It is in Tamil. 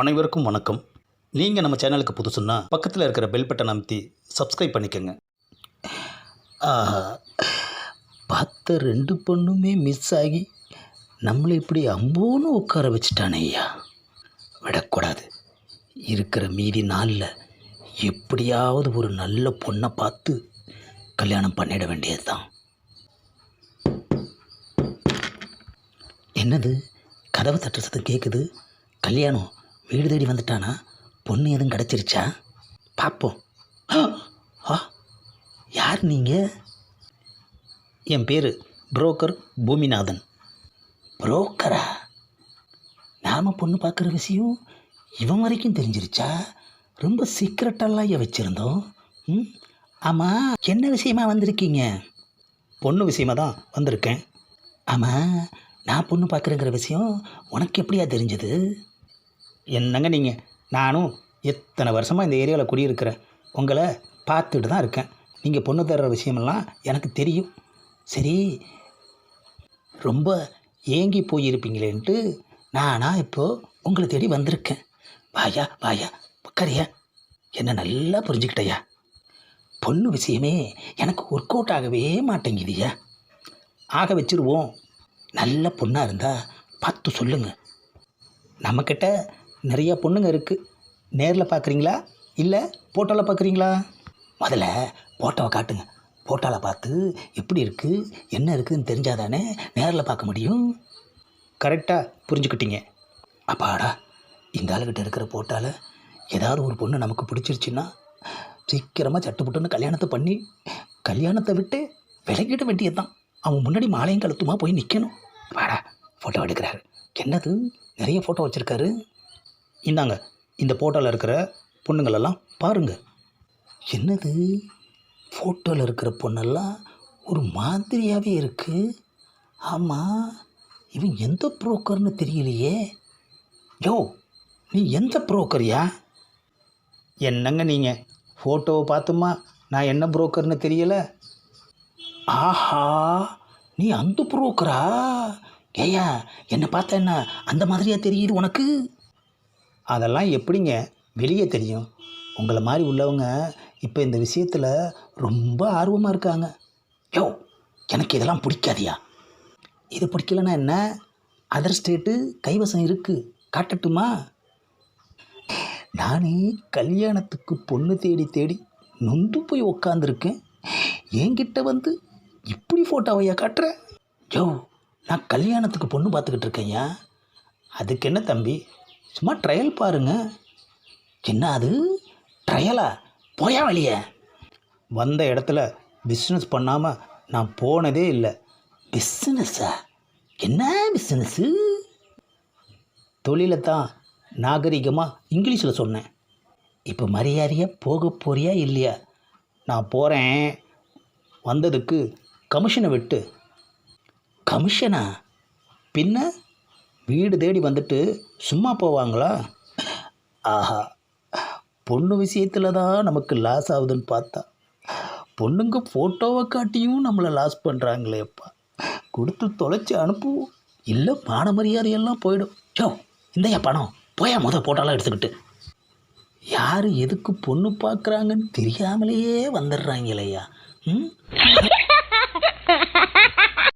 அனைவருக்கும் வணக்கம். நீங்கள் நம்ம சேனலுக்கு புதுசுன்னா பக்கத்தில் இருக்கிற பெல் பட்டன் அமைத்தி சப்ஸ்கிரைப் பண்ணிக்கோங்க. பார்த்த ரெண்டு பொண்ணுமே மிஸ் ஆகி நம்மளை இப்படி அம்போன்னு உட்கார வச்சுட்டானே ஐயா. விடக்கூடாது. இருக்கிற மீதி நாளில் எப்படியாவது ஒரு நல்ல பொண்ணை பார்த்து கல்யாணம் பண்ணிட வேண்டியது தான் என்னது? கதவு தட்டுறது சத்தம் கேட்குது கல்யாணம் வீடு தேடி வந்துட்டானா? பொண்ணு எதுவும் கிடச்சிருச்சா? பார்ப்போம் ஆ, யார் நீங்கள் என் பேர் புரோக்கர் பூமிநாதன். புரோக்கரா? நாம் பொண்ணு பார்க்குற விஷயம் இவன் வரைக்கும் தெரிஞ்சிருச்சா? ரொம்ப சீக்கிரட்டெல்லாம் வச்சுருந்தோம். ம் ஆமாம் என்ன விஷயமா வந்திருக்கீங்க? பொண்ணு விஷயமா தான் வந்திருக்கேன். ஆமாம் நான் பொண்ணு பார்க்குறேங்கிற விஷயம் உனக்கு எப்படியா தெரிஞ்சது? என்னங்க நீங்கள் நானும் எத்தனை வருஷமாக இந்த ஏரியாவில் குடியிருக்கிறேன். உங்களை பார்த்துட்டு தான் இருக்கேன். நீங்கள் பொண்ணு தர்ற விஷயமெல்லாம் எனக்கு தெரியும். சரி ரொம்ப ஏங்கி போயிருப்பீங்களேன்ட்டு நானாக இப்போது உங்களை தேடி வந்திருக்கேன். வாயா வாயா உட்காரியா என்ன நல்லா புரிஞ்சுக்கிட்டயா. பொண்ணு விஷயமே எனக்கு ஒர்க் அவுட் ஆகவே மாட்டேங்குதுயா. ஆக வச்சுருவோம். நல்ல பொண்ணாக இருந்தால் பார்த்து சொல்லுங்கள் நம்மக்கிட்ட நிறைய பொண்ணுங்க இருக்குது நேரில் பார்க்குறீங்களா இல்லை போட்டோவில் பார்க்குறீங்களா முதல்ல போட்டோவை காட்டுங்க. போட்டோவில் பார்த்து எப்படி இருக்குது என்ன இருக்குதுன்னு தெரிஞ்சாதானே நேரில் பார்க்க முடியும். கரெக்டாக புரிஞ்சுக்கிட்டீங்க. அப்பாடா இந்த ஆளுகிட்ட இருக்கிற ஃபோட்டோவில் ஏதாவது ஒரு பொண்ணு நமக்கு பிடிச்சிருச்சுன்னா சீக்கிரமாக சட்டுப்புட்டுன்னு கல்யாணத்தை பண்ணி கல்யாணத்தை விட்டு விலகிட வேண்டியது தான் அவன் முன்னாடி மாலையும் கழுத்துமா போய் நிற்கணும் வாடா ஃபோட்டோ எடுக்கிறாரு. என்னது? நிறைய ஃபோட்டோ வச்சுருக்காரு. இந்தாங்க இந்த ஃபோட்டோவில் இருக்கிற பொண்ணுங்களெல்லாம் பாருங்கள் என்னது? ஃபோட்டோவில் இருக்கிற பொண்ணெல்லாம் ஒரு மாதிரியாகவே இருக்குது ஆமாம் இவன் எந்த புரோக்கர்னு தெரியலையே. யோ நீ எந்த புரோக்கரியா? என்னங்க நீங்கள் ஃபோட்டோவை பார்த்துமா? நான் என்ன புரோக்கர்னு தெரியலை. ஆஹா நீ அந்த புரோக்கரா? ஏயா என்னை பார்த்தா என்ன அந்த மாதிரியா தெரியுது உனக்கு? அதெல்லாம் எப்படிங்க வெளியே தெரியும்? உங்களை மாதிரி உள்ளவங்க இப்போ இந்த விஷயத்தில் ரொம்ப ஆர்வமாக இருக்காங்க. யோ எனக்கு இதெல்லாம் பிடிக்காதியா? இது பிடிக்கலன்னா என்ன? அதர் ஸ்டேட்டு கைவசம் இருக்குது காட்டட்டுமா? நானே கல்யாணத்துக்கு பொண்ணு தேடி தேடி நொந்து போய் உக்காந்துருக்கேன். என்கிட்ட வந்து இப்படி ஃபோட்டோவையா காட்டுற? யோ நான் கல்யாணத்துக்கு பொண்ணு பார்த்துக்கிட்டு இருக்கேன்யா. அதுக்கு என்ன தம்பி? சும்மா ட்ரையல் பாருங்க. என்ன அது? ட்ரையலா போயா வெளியே? வந்த இடத்துல பிஸ்னஸ் பண்ணாமல் நான் போனதே இல்லை. பிஸ்னஸ்ஸா என்ன பிஸ்னஸ்ஸு தொழிலை தான் நாகரிகமாக இங்கிலீஷில் சொன்னேன். இப்போ மரியாதையாக போக போறியா இல்லையா? நான் போகிறேன் வந்ததுக்கு கமிஷனை விட்டு. கமிஷனா பின்ன? வீடு தேடி வந்துட்டு சும்மா போவாங்களா? ஆஹா பொண்ணு விஷயத்தில் தான் நமக்கு லாஸ் ஆகுதுன்னு பார்த்தா. பொண்ணுங்க ஃபோட்டோவை காட்டியும் நம்மளை லாஸ் பண்ணுறாங்களேப்பா கொடுத்து தொலைச்சி அனுப்புவோம். இல்லை மான மரியாதையெல்லாம் போயிடும். யோ இந்தையா பணம். போயா முத போட்டோலாம் எடுத்துக்கிட்டு. யார் எதுக்கு பொண்ணு பார்க்குறாங்கன்னு தெரியாமலேயே வந்துடுறாங்க இல்லையா ம்?